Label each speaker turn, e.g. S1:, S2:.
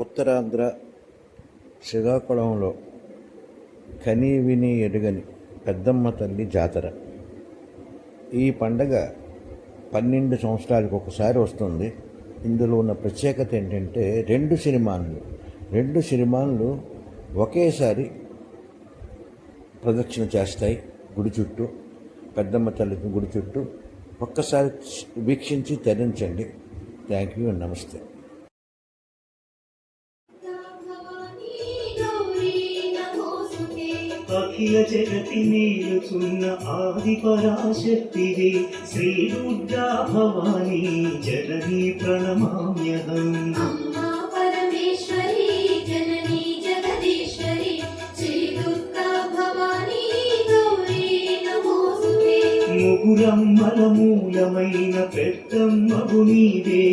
S1: ఉత్తరాంధ్ర శ్రీకాకుళంలో కని విని ఎరుగని పెద్దమ్మ తల్లి జాతర. ఈ పండగ పన్నెండు సంవత్సరాలకు ఒకసారి వస్తుంది. ఇందులో ఉన్న ప్రత్యేకత ఏంటంటే రెండు సినిమాలు. రెండు సినిమాలు ఒకేసారి ప్రదక్షిణ చేస్తాయి గుడి చుట్టూ. పెద్దమ్మ తల్లి గుడి చుట్టూ. ఒక్కసారి వీక్షించి తరించండి. థ్యాంక్ యూ నమస్తే.
S2: అఖిల జగతి నీలుచున్న ఆది పరాశక్తివి. శ్రీ దుర్గా భవానీ జననీ ప్రణమామ్యహం. ముగురమ్మల మూలమైన పెద్దమ్మగు నీవే